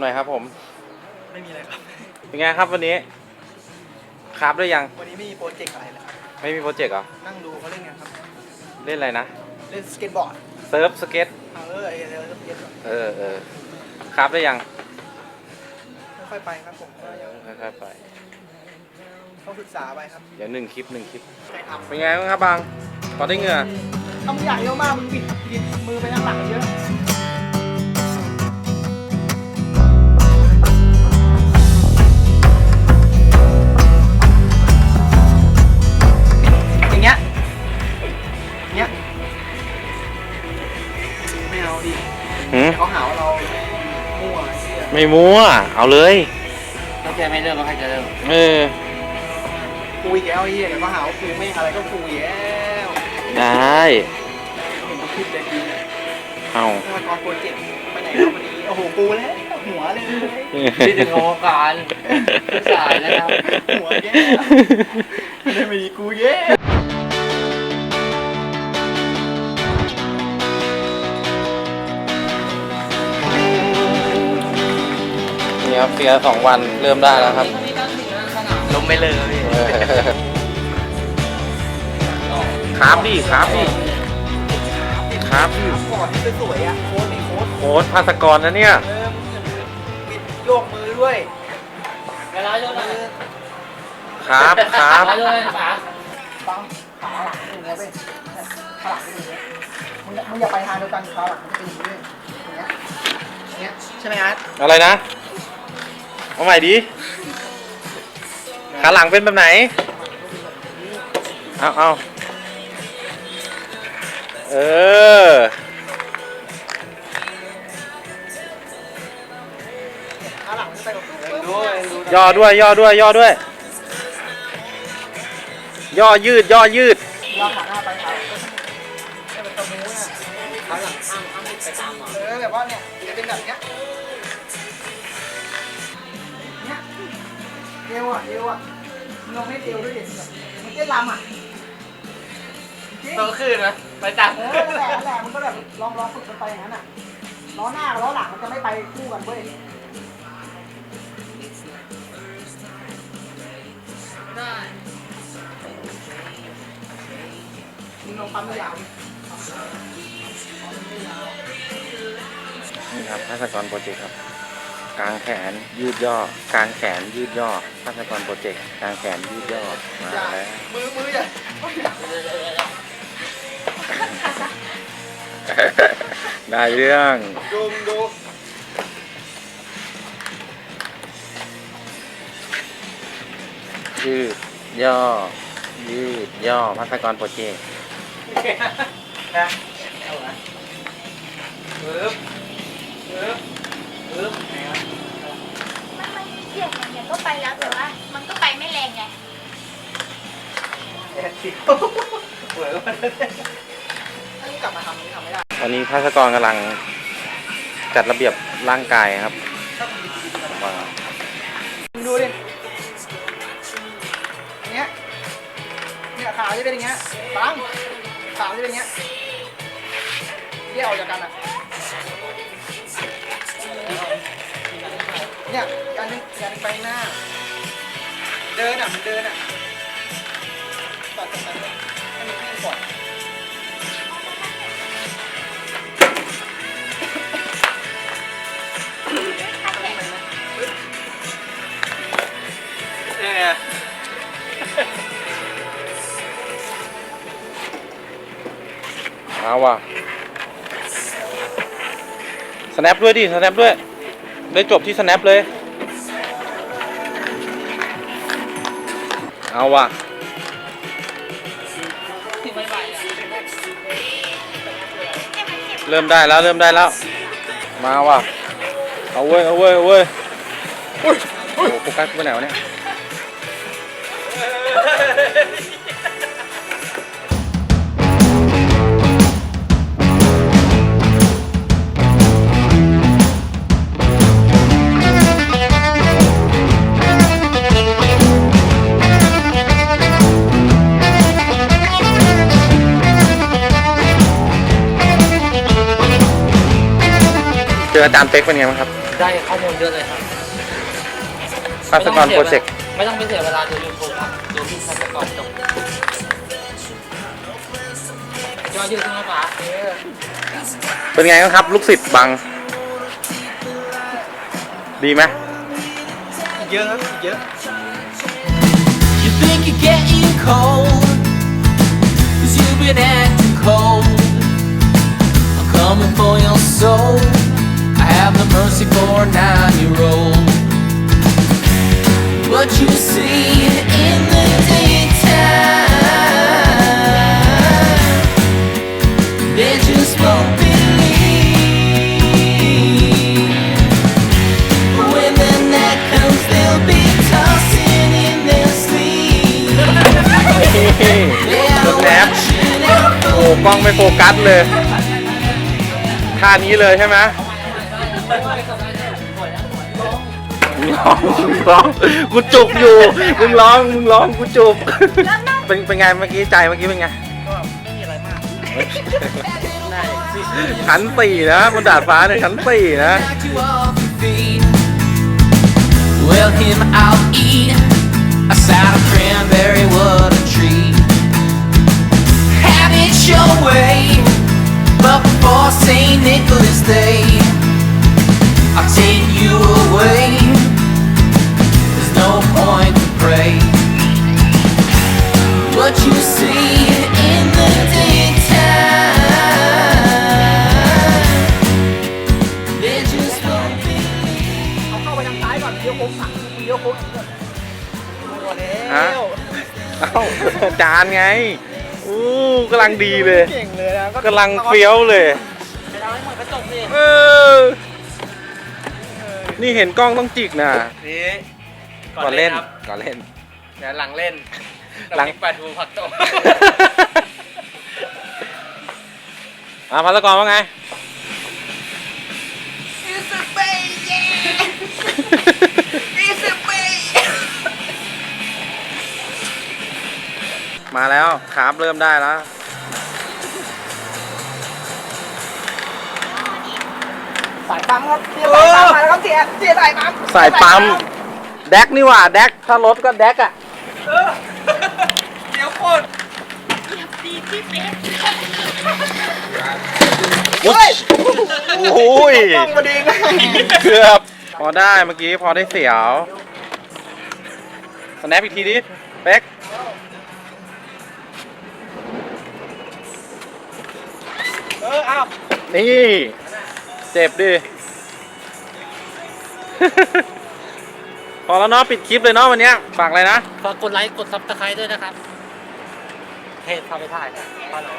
หน่อยครับผม ไม่มีอะไรครับ เป็นไงครับวันนี้ครับได้ยัง วันนี้ไม่มีโปรเจกต์อะไรเลยครับ ไม่มีโปรเจกต์เหรอ นั่งดูเขาเล่นกันครับ เล่นอะไรนะ เล่นสเก็ตบอร์ด เซิร์ฟสเก็ต เออไอ้เรื่องสเก็ตบอร์ดเออเออครับได้ยังค่อยๆไปครับผมก็ยังค่อยๆไป ต้องศึกษาไปครับ เดี๋ยวหนึ่งคลิปหนึ่งคลิปใช่ทเป็นไงบ้างครับบางพอได้เหงื่อำถ้ามึงอยากเยอะมากมึงบิดบิดมือไปทางหลังเยอะ เอาดิหืมเขาหาว่าเรามั่วไอ้เหี้ยไม่มั่ว เอาเลย ถ้าแกไม่เริ่มก็ใครจะเริ่มเออ คุยแก้วไอ้เหี้ยเดี๋ยวเขาหาว่าคุยไม่งอะไรก็คุยแก้วได้ เห็นเขาคิดเลยดีเนี่ยเอาฆาตกรโปรเจกต์ไปไหนครับวันนี้โอ้โหกูแล้วหัวเลยที่ถึงโครงการสายแล้วครับหัวแย่ไม่ได้มีกูแย่ ครับเสียสองวันเริ่มได้แล้วครับลมไม่เลยพี่เออครับดิครับดิครับดิก่อนที่สวยๆอะโค้ดนี่โค้ดโค้ดภาสกรนะเนี่ยเออบิดโยกมือด้วยเวลาโยนอะไรครับครับเวลาโยนอะไรฝาฟังขาหลังเป็นอย่างเงี้ยเว้ยขาหลังเป็นอย่างเงี้ยมึงอย่ามึงอย่าไปทางเดียวกันขาหลังมันเป็นอย่างเงี้ยอย่างเงี้ยอย่างเงี้ยใช่ไหมอาร์ตอะไรนะ เอาใหม่ดิขาหลังเป็นแบบไหน เอาเอาเออขาหลังย่อด้วย ย่อด้วย ย่อด้วย ย่อยืด ย่อยืดเราขาหน้าไปขาให้มันตะมูนะขาหลังข้างข้างไปตามอะเออแบบว่าเนี่ยจะเป็นแบบเนี้ย เอวอะเอวอะมึงลองให้เอวด้วยดิแบบมันเต้นรำอะจริง โตขึ้นนะไปตามเออนั่นแหละนั่นแหละมันก็แบบลองลองฝึกกันไปอย่างนั้นอะล้อหน้ากับล้อหลังมันจะไม่ไปคู่กันเว้ยได้มึงลองปั๊มยาวดินี่ครับภาสกรโปรเจกต์ครับ กลางแขนยืดย่อ กลางแขนยืดย่อภาสกรโปรเจกต์กลางแขนยืดย่อมาแล้วมือมืออย่าอย่ได้เรื่องดูดูยืดย่อ ยืดย่อภาสกรโปรเจกต์นะเอาละปึ๊บปึ๊บปึ๊บ แล้วแต่ว่า มันก็ไปไม่แรงไงแอบสิเหมือนว่าถ้านี่กลับมาทำนี่ทำไม่ได้วันนี้ภาสกรกำลังจัดระเบียบร่างกายครับถ้ามีดีๆมันว่าดูดิอย่างเงี้ยเนี่ยขาจะเป็นอย่างเงี้ยปังขาจะเป็นอย่างเงี้ยแยกออกจากกันอะ เนี่ยอีกอันนึงอีกอันนึงไปหน้า เดินอะมันเดินอะตัดจากนั้นเลยให้มันวิ่งก่อนเนี่ย เอาว่ะสแนปด้วยดิสแนปด้วย ได้จบที่ snap เลย เอาว่ะถึงไม่ไหวอะ เริ่มได้แล้วเริ่มได้แล้ว มาว่ะ เอาเว้ยเอาเว้ยเอาเว้ยโอ้โหโฟกัสไปไหนวะเนี่ย ออาจารย์เป๊กเป็นไงบ้างครับได้ข้อมูลเยอะเลยครับภาสกรโปรเจกต์ไม่ต้องไปเสียเวลาดูยูทูบครับดูที่ภาสกรจบยอดยืดใช่ไหมป๋าเออเป็นไงบ้างครับ ลูกศิษย์บัง ดีไหมเยอะครับเยอะ You think you're getting cold Cause you've been acting cold I'm coming for your soul I have no mercy for a nine-year-old What you see in the daytime They just won't believe When the night comes they'll be tossing in their sleep สุดแนบโอ้กล้องไม่โฟกัสเลย ท่านี้เลยใช่ไหม ร้องมึงร้องกูจุกอยู่มึงร้องมึงร้องกูจุกเป็นเป็นไงเมื่อกี้ใจเมื่อกี้เป็นไงก็ไม่มีอะไรมากชั้นสี่นะบนดาดฟ้าเนี่ยชั้นสี่นะ Knocked you off your feet. Well, him I'll eat a side of cranberry, what a treat. Have it your way, but before St. Nicholas Day, I'll take you away. าอาจารย์ไงอู้กำลังดีเลยเก่งเลยนะกำลังเฟี้ยวเลยเราให้หมดกระจกดิเออนี่เห็นกล้องต้องจิกนะนี่ก่อนเล่นครับก่อนเล่นเดี๋ยวหลังเล่นหลังน้ำพริกปลาทูผักต้มอะพัสกรว่าไง มาแล้วครับเริ่มได้แล้วสายปั๊มครับเสียสายปั๊มมาแล้วครับเสียเสียสายปั๊มสายปั๊มแดกนี่หว่าแดกถ้ารถก็แดกอะเออเดี๋ยวโคตรดีที่เป๊ะเฮ้ยโอ้ยต้องมาดีนะเกือบพอได้เมื่อกี้พอได้เสียวสแนปอีกทีดิ อออ้าวนี่ เจ็บดิ พอแล้วเนาะปิดคลิปเลยเนาะวันเนี้ยฝากอะไรนะ ฝากกดไลค์ กดซับสไครต์ด้วยนะครับเพจพาไปถ่ายนะพาเหรอ